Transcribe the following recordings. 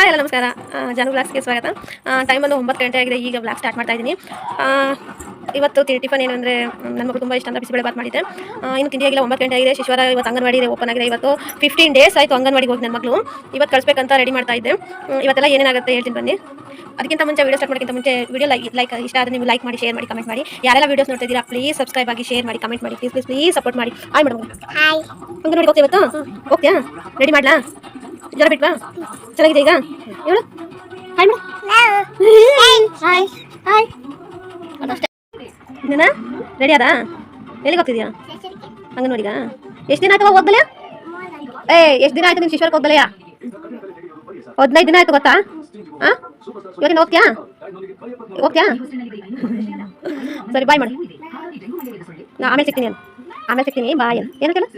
ಎಲ್ಲ ನಮಸ್ಕಾರ. ಜಾನು ಬ್ಲಾಗ್ಸ್ಗೆ ಸ್ವಾಗತ. ಟೈಮ್ ಬಂದು ಒಂಬತ್ತು ಗಂಟೆ ಆಗಿದೆ ಈಗ ಬ್ಲಾಗ್ ಸ್ಟಾರ್ಟ್ ಮಾಡ್ತಾ ಇದ್ದೀನಿ. ಇವತ್ತು ಟಿಫನ್ ಏನು ಅಂದರೆ ನನ್ನ ಮಗಳು ತುಂಬ ಇಷ್ಟ ಅಂತ ಬಿಸಿಬೇಳೆ ಬಾತ್ ಮಾಡಿದ್ದೆ. ಇನ್ನು ತಿಂಡಿ ಆಗಿಲ್ಲ ಒಂಬತ್ತು ಗಂಟೆ ಆಗಿದೆ. ಶಿಶುವಾರ ಇವತ್ತು ಅಂಗನವಾಡಿ ಇದೆ ಓಪನ್ ಆಗಿದೆ. ಇವತ್ತು ಫಿಫ್ಟೀನ್ ಡೇಸ್ ಆಯಿತು ಅಂಗನವಾಡಿಗೆ ಹೋಗಿ ನನ್ನ ಮಕ್ಕಳು ಇವತ್ತು ಕಳಿಸ್ಬೇಕಂತ ರೆಡಿ ಮಾಡ್ತಾ ಇದ್ದೆ. ಇವತ್ತೆಲ್ಲ ಏನೇನಾಗುತ್ತೆ ಹೇಳ್ತೀನಿ ಬನ್ನಿ. ಅದಕ್ಕಿಂತ ಮುಂಚೆ ವಿಡಿಯೋ ಸ್ಟಾರ್ಟ್ ಮಾಡೋಕ್ಕಿಂತ ಮುಂಚೆ ವಿಡಿಯೋ ಲೈಕ್ ಲೈಕ್ ಇಷ್ಟ ಆದರೆ ನೀವು ಲೈಕ್ ಮಾಡಿ ಶೇರ್ ಮಾಡಿ ಕಮೆಂಟ್ ಮಾಡಿ. ಯಾರೆಲ್ಲ ವಿಡಿಯೋಸ್ ನೋಡ್ತಾ ಇದ್ದೀರಾ ಪ್ಲೀಸ್ ಸಬ್ಸ್ಕ್ರೈಬ್ ಆಗಿ ಶೇರ್ ಮಾಡಿ ಕಮೆಂಟ್ ಮಾಡಿ. ಪ್ಲೀಸ್ ಪ್ಲೀಸ್ ಪ್ಲೀಸ್ ಸಪೋರ್ಟ್ ಮಾಡಿ. ಆಯ್ ಮೇಡಮ್ ಹಾಯ್ ನೋಡಿ ಹೋಗ್ತೀವಿ ಇವತ್ತು? ಹೋಗ್ತೀಯಾ? ರೆಡಿ ಮಾಡ್ಲಾ? ಜ್ವರ ಬಿಟ್ವಾ? ಚೆನ್ನಾಗಿದೆ ಈಗ? ಹೇಳು. ಹಾಯ್ ಮೇಡಮ್ ಹಾಯ್ ಹಾಯ್ ಅದಷ್ಟೇ. ರೆಡಿ ಅದಾ ಎಲ್ಲಿಗೆ ಹೋಗ್ತಿದ್ಯಾ? ಅಂಗನವಾಡಿಗ ಎಷ್ಟು ದಿನ ಆಯ್ತು ಹೋಗ್ಬಲ್ಯ ಏ, ಎಷ್ಟು ದಿನ ಆಯ್ತು ನಿಮ್ಮ ಶಿಶ್ವರ್ಗೆ ಹೋಗ್ಬಲ್ಯ ಹದಿನೈದು ದಿನ ಆಯ್ತು ಗೊತ್ತಾ? ಹಾಂ ಇವತ್ತಿನ ಹೋಗ್ತೀಯಾ? ಹೋಗ್ತೀಯಾ? ಸರಿ ಬಾಯ್ ಮಾಡಿ ನಾ ಆಮೇಲೆ ಸಿಗ್ತೀನಿ ಆಮೇಲೆ ಸಿಗ್ತೀನಿ ಬಾಯ್ ಏನಕ್ಕೆಲ್ಲ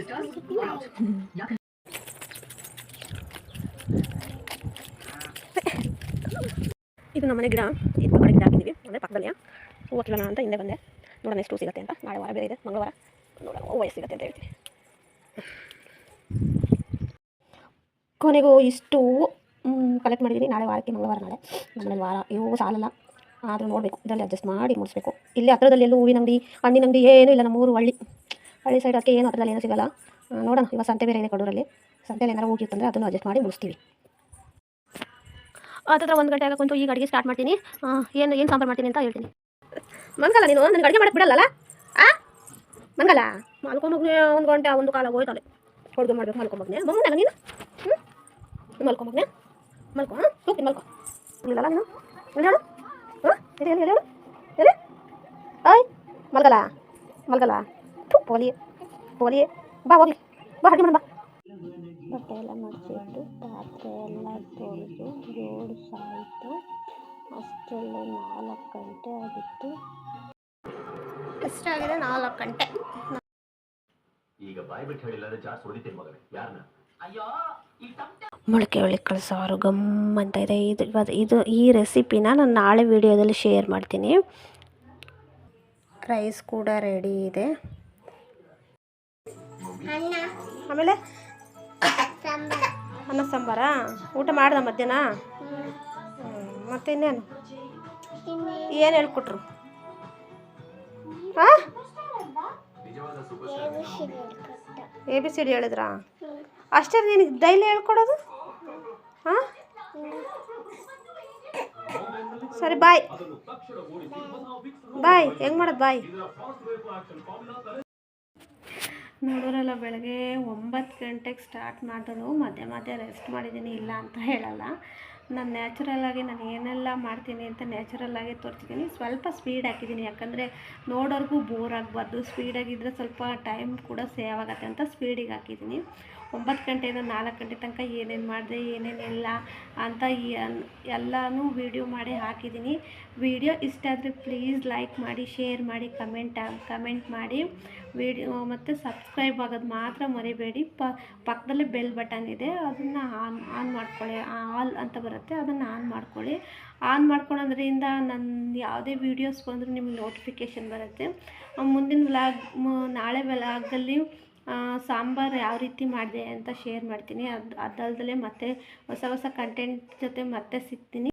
ಇದು ನಮ್ಮನೆ ಗಿಡ. ಇದು ಕಡೆ ಗಿಡ ಹಾಕಿದ್ದೀವಿ. ಅಂದರೆ ಪಕ್ಕದಲ್ಲಿ ಹೂವು ಅಂತ ಹಿಂದೆ ಬಂದೆ. ನೋಡೋಣ ಎಷ್ಟು ಸಿಗುತ್ತೆ ಅಂತ. ನಾಳೆ ವಾರ ಬೇರೆ ಇದೆ. ಮಂಗಳವಾರ ನೋಡೋಣ. ಹೂವು ಸಿಗುತ್ತೆ ಅಂತ ಹೇಳ್ತೀನಿ. ಕೊನೆಗೂ ಇಷ್ಟು ಕಲೆಕ್ಟ್ ಮಾಡಿದ್ದೀನಿ ನಾಳೆ ವಾರಕ್ಕೆ ಮಂಗಳವಾರ ನಾಳೆ. ನಮ್ಮನೇಲಿ ವಾರ ಇವು ಸಾಲಲ್ಲ. ಆದರೂ ನೋಡಬೇಕು. ಇದರಲ್ಲಿ ಅಡ್ಜಸ್ಟ್ ಮಾಡಿ ಮುಡಿಸ್ಬೇಕು. ಇಲ್ಲಿ ಹತ್ರದಲ್ಲಿ ಎಲ್ಲೂ ಹೂವಿನ ಅಂಗಡಿ, ಹಣ್ಣಿನ ಅಂಗಡಿ ಏನೂ ಇಲ್ಲ. ನಮ್ಮೂರು ಹಳ್ಳಿ. ಹಳ್ಳಿ ಸೈಡ್ ಅದಕ್ಕೆ ಏನು ಹತ್ರದಲ್ಲಿ ಏನೂ ಸಿಗಲ್ಲ. ನೋಡೋಣ. ಇವಾಗ ಸಂತೆ ಬೇರೆ ಇದೆ ಕಡೂರಲ್ಲಿ. ಸಂತೆಯಲ್ಲಿ ಏನಾರು ಹೋಗಿತ್ತಂದರೆ ಅದನ್ನು ಅಡ್ಜಸ್ಟ್ ಮಾಡಿ ಮುಗಿಸ್ತೀವಿ ಹತ್ತಿರ ಒಂದು ಗಂಟೆ ಆಗ ಕುಂತು ಈಗ ಅಡುಗೆ ಸ್ಟಾರ್ಟ್ ಮಾಡ್ತೀನಿ ಆ, ಏನು ಏನು ಸಾಂಬಾರು ಮಾಡ್ತೀನಿ ಅಂತ ಹೇಳ್ತೀನಿ ಮಂಗಲ ನೀನು ನನಗೆ ಅಡುಗೆ ಮಾಡಕ್ಕೆ ಬಿಡಲ್ಲ ಆ ಮಂಗಲ ಮಲ್ಕೊಂಬೋಗ್ನೆ ಒಂದು ಗಂಟೆ ಒಂದು ಕಾಲ ಹೋಯ್ತಲೆ ಅಡುಗೆ ಮಾಡ್ಬೇಕು ಮಲ್ಕೊಂಬೋಗ್ನೆ ಮಮ್ಮಲ್ಲ ನೀನು ಹ್ಞೂ ಮಲ್ಕೊಂಬೋಗ್ನೆ ಮಲ್ಕೊ ಹಾಂ ಹೋಗ್ತೀನಿ ಮಲ್ಕೊ ಇಲ್ಲಲ್ಲ ನೀನು ಎಲ್ಲಿ ಹೇಳು ಹಾಂ ಎಲ್ಲಿ ಎಲ್ಲಿ ಹೇಳು ಎಲ್ಲಿ ಆಯ್ ಮಲ್ಗಲ್ಲ ಮಲ್ಗಲ್ಲ ಥು, ಪೋಲಿ ಪೋಲಿ ಬಾ ಹೋಗ್ಲಿ ಬಾ ಅಡುಗೆ ಮಾಡ ಬಾ ಬಟ್ಟೆ ಎಲ್ಲ ಮಡಿಸಿಟ್ಟು ಪಾತ್ರೆ ಎಲ್ಲ ತೊಳೆದು ಜೋಡಿಸಾಯಿತು ಅಷ್ಟರಲ್ಲೇ ನಾಲ್ಕು ಗಂಟೆ ಆಗಿತ್ತು. ಎಷ್ಟಾಗಿದೆ ನಾಲ್ಕು ಗಂಟೆ. ಈಗ ಬಾಯ್ ಬಿಟ್ಟು ಹೇಳಿಲ್ಲ ಜಾಸ್ತಿ ಹೊಡಿತೀನಿ ಮಗನೇ. ಯಾರನ್ನ ಮೊಳಕೆ ಹುಳಿಕಾಳು ಸಾರು ಗಮ್ ಅಂತ ಇದೆ. ಇದು ಇವತ್ತು ಇದು ಈ ರೆಸಿಪಿನ ನಾನು ನಾಳೆ ವಿಡಿಯೋದಲ್ಲಿ ಶೇರ್ ಮಾಡ್ತೀನಿ. ರೈಸ್ ಕೂಡ ರೆಡಿ ಇದೆ. ಆಮೇಲೆ ಅನ್ನ ಸಾಂಬಾರ? ಊಟ ಮಾಡ್ದ ಮಧ್ಯಾಹ್ನ? ಮತ್ತೆ ಇನ್ನೇನು? ಏನು ಹೇಳ್ಕೊಟ್ರು? ಹಾಂ? ಎ ಬಿ ಸಿ ಡಿ ಹೇಳಿದ್ರಾ? ಅಷ್ಟೇ ನಿನಗೆ ಡೈಲಿ ಹೇಳ್ಕೊಡೋದು? ಹಾಂ? ಸರಿ, ಬಾಯ್. ಬಾಯ್, ಹೆಂಗೆ ಮಾಡೋದು ಬಾಯ್? ನೋಡೋರಲ್ಲ ಬೆಳಗ್ಗೆ ಒಂಬತ್ತು ಗಂಟೆಗೆ ಸ್ಟಾರ್ಟ್ ಮಾಡಿದ್ರು ಮಧ್ಯ ಮಧ್ಯೆ ರೆಸ್ಟ್ ಮಾಡಿದ್ದೀನಿ ಇಲ್ಲ ಅಂತ ಹೇಳಲ್ಲ. ನಾನು ನ್ಯಾಚುರಲಾಗಿ ನಾನು ಏನೆಲ್ಲ ಮಾಡ್ತೀನಿ ಅಂತ ನ್ಯಾಚುರಲ್ಲಾಗಿ ತೋರಿಸಿದ್ದೀನಿ. ಸ್ವಲ್ಪ ಸ್ಪೀಡ್ ಹಾಕಿದ್ದೀನಿ. ಯಾಕಂದರೆ ನೋಡೋರ್ಗೂ ಬೋರ್ ಆಗಬಾರ್ದು. ಸ್ಪೀಡಾಗಿದ್ದರೆ ಸ್ವಲ್ಪ ಟೈಮ್ ಕೂಡ ಸೇವ್ ಆಗುತ್ತೆ ಅಂತ ಸ್ಪೀಡಿಗೆ ಹಾಕಿದ್ದೀನಿ. ಒಂಬತ್ತು ಗಂಟೆಯಿಂದ ನಾಲ್ಕು ಗಂಟೆ ತನಕ ಏನೇನು ಮಾಡಿದೆ ಏನೇನಿಲ್ಲ ಅಂತ ಎಲ್ಲನೂ ವೀಡಿಯೋ ಮಾಡಿ ಹಾಕಿದ್ದೀನಿ. ವಿಡಿಯೋ ಇಷ್ಟ ಆದರೆ ಪ್ಲೀಸ್ ಲೈಕ್ ಮಾಡಿ ಶೇರ್ ಮಾಡಿ ಕಮೆಂಟ್ ಕಮೆಂಟ್ ಮಾಡಿ. ವಿಡಿಯೋ ಮತ್ತು ಸಬ್ಸ್ಕ್ರೈಬ್ ಆಗೋದು ಮಾತ್ರ ಮರಿಬೇಡಿ. ಪಕ್ಕದಲ್ಲೇ ಬೆಲ್ ಬಟನ್ ಇದೆ. ಅದನ್ನು ಆನ್ ಆನ್ ಮಾಡ್ಕೊಳ್ಳಿ. ಆಲ್ ಅಂತ ಬರುತ್ತೆ. ಅದನ್ನು ಆನ್ ಮಾಡ್ಕೊಳ್ಳಿ. ಆನ್ ಮಾಡ್ಕೊಳ್ಳೋದ್ರಿಂದ ನನ್ನ ಯಾವುದೇ ವೀಡಿಯೋಸ್ ಬಂದರೂ ನಿಮಗೆ ನೋಟಿಫಿಕೇಷನ್ ಬರುತ್ತೆ. ಮುಂದಿನ ವ್ಲಾಗ್ ನಾಳೆ ವ್ಲಾಗಲ್ಲಿ ಸಾಂಬಾರು ಯಾವ ರೀತಿ ಮಾಡಿದೆ ಅಂತ ಶೇರ್ ಮಾಡ್ತೀನಿ. ಅದು ಅದಲ್ದಲೇ ಮತ್ತೆ ಹೊಸ ಹೊಸ ಕಂಟೆಂಟ್ ಜೊತೆ ಮತ್ತೆ ಸಿಗ್ತೀನಿ.